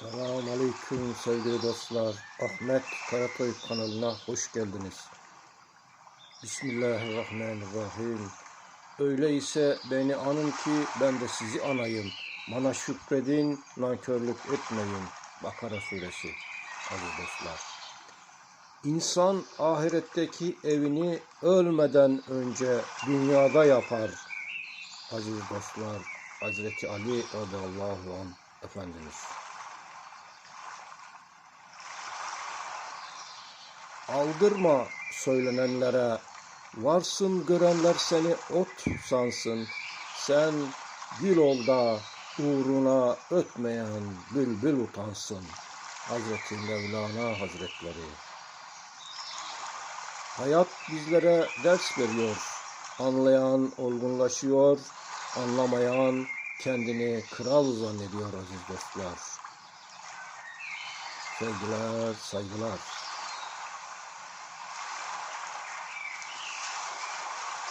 Selamun Aleyküm sevgili dostlar. Ahmet Karatoy kanalına hoş geldiniz. Bismillahirrahmanirrahim. Öyleyse beni anın ki ben de sizi anayım. Bana şükredin, nankörlük etmeyin. Bakara suresi. Aziz dostlar. İnsan ahiretteki evini ölmeden önce dünyada yapar. Aziz dostlar, Hazreti Ali radıyallahu anh Efendimiz. Aldırma söylenenlere, varsın görenler seni ot sansın. Sen gül ol da uğruna ötmeyen bülbül utansın. Hazreti Mevlana Hazretleri. Hayat bizlere ders veriyor. Anlayan olgunlaşıyor, anlamayan kendini kral zannediyor aziz dostlar. Sevgiler, saygılar.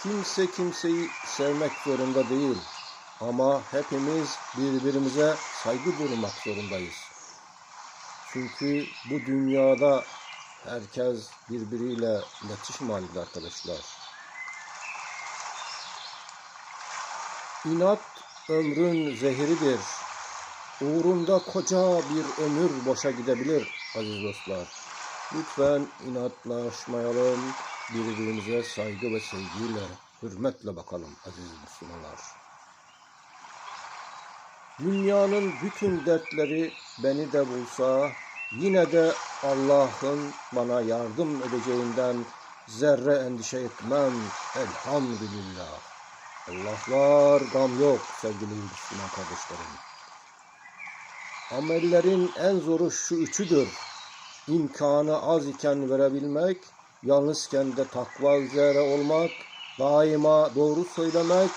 Kimse kimseyi sevmek zorunda değil. Ama hepimiz birbirimize saygı duymak zorundayız. Çünkü bu dünyada herkes birbiriyle iletişim halinde arkadaşlar. İnat ömrün zehiridir. Uğrunda koca bir ömür boşa gidebilir aziz dostlar. Lütfen inatlaşmayalım, birbirimize saygı ve sevgiyle, hürmetle bakalım aziz Müslümanlar. Dünyanın bütün dertleri beni de bulsa, yine de Allah'ın bana yardım edeceğinden zerre endişe etmem. Elhamdülillah. Allah var, gam yok sevgili Müslüman kardeşlerim. Amellerin en zoru şu üçüdür. İmkanı az iken verebilmek, yalnızken de takva üzere olmak, daima doğru söylemek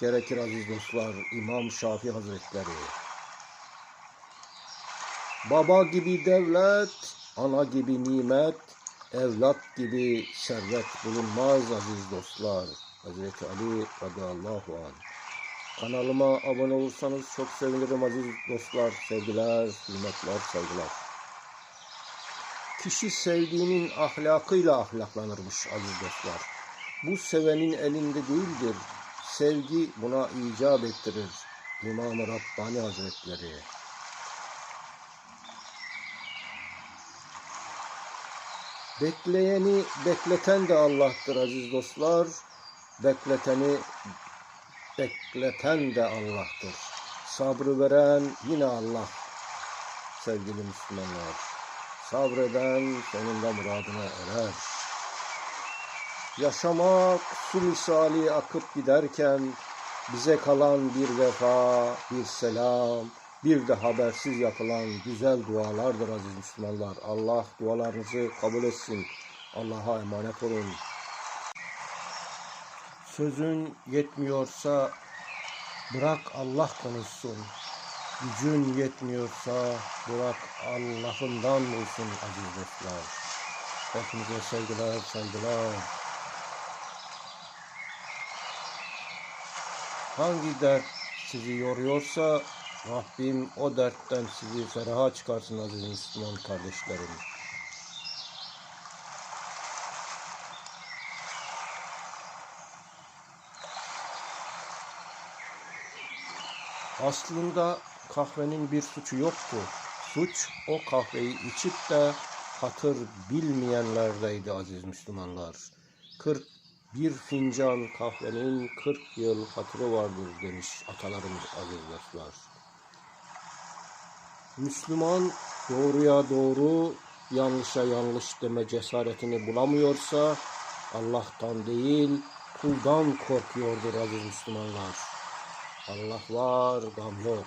gerekir aziz dostlar. İmam Şafii Hazretleri. Baba gibi devlet, ana gibi nimet, evlat gibi servet bulunmaz aziz dostlar. Hazreti Ali radıyallahu anh. Kanalıma abone olursanız çok sevinirim aziz dostlar. Sevgiler, hürmetler, saygılar. Kişi sevdiğinin ahlakıyla ahlaklanırmış aziz dostlar. Bu sevenin elinde değildir. Sevgi buna icap ettirir. İmam-ı Rabbani Hazretleri. Bekleyeni bekleten de Allah'tır aziz dostlar. Bekleteni bekleten de Allah'tır. Sabrı veren yine Allah. Sevgili Müslümanlar. Sabreden sonunda muradına erer. Yaşamak su misali akıp giderken bize kalan bir vefa, bir selam, bir de habersiz yapılan güzel dualardır aziz Müslümanlar. Allah dualarınızı kabul etsin. Allah'a emanet olun. Sözün yetmiyorsa bırak Allah konuşsun. Gücün yetmiyorsa bırak Allah'ından bulsun aziz dostlar. Hepinize sevgiler, saygılar. Hangi dert sizi yoruyorsa Rabbim o dertten sizi feraha çıkarsın aziz Müslüman kardeşlerim. Aslında kahvenin bir suçu yoktu. Suç o kahveyi içip de hatır bilmeyenlerdeydi aziz Müslümanlar. 41 fincan kahvenin 40 yıl hatırı vardır demiş atalarımız aziz dostlar. Müslüman doğruya doğru, yanlışa yanlış deme cesaretini bulamıyorsa Allah'tan değil kuldan korkuyordur aziz Müslümanlar. Allah var, gam yok.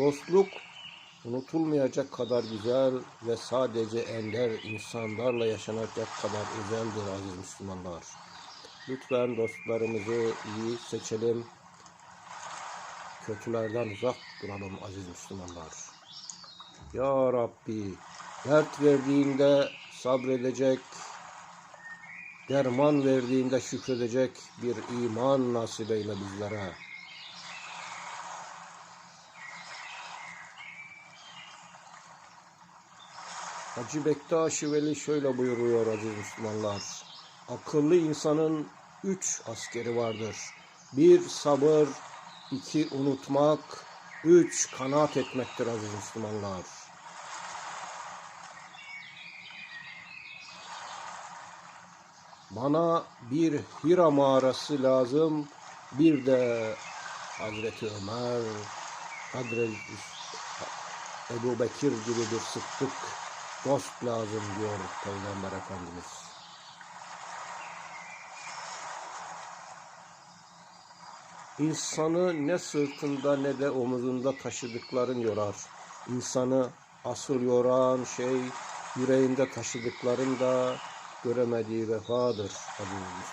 Dostluk unutulmayacak kadar güzel ve sadece ender insanlarla yaşanacak kadar özeldir aziz Müslümanlar. Lütfen dostlarımızı iyi seçelim. Kötülerden uzak duralım aziz Müslümanlar. Ya Rabbi, dert verdiğinde sabredecek, derman verdiğinde şükredecek bir iman nasip eyle bizlere. Hacı Bektaş-ı Veli şöyle buyuruyor aziz Müslümanlar. Akıllı insanın üç askeri vardır. Bir sabır, iki unutmak, üç kanaat etmektir aziz Müslümanlar. Bana bir Hira mağarası lazım, bir de Hazreti Ömer, Hazreti Ebu Bekir gibi bir sıddık dost lazım diyor Peygamber Efendimiz. İnsanı ne sırtında ne de omuzunda taşıdıkların yorar. İnsanı asıl yoran şey yüreğinde taşıdıkların da göremediği vefadır. Aziz.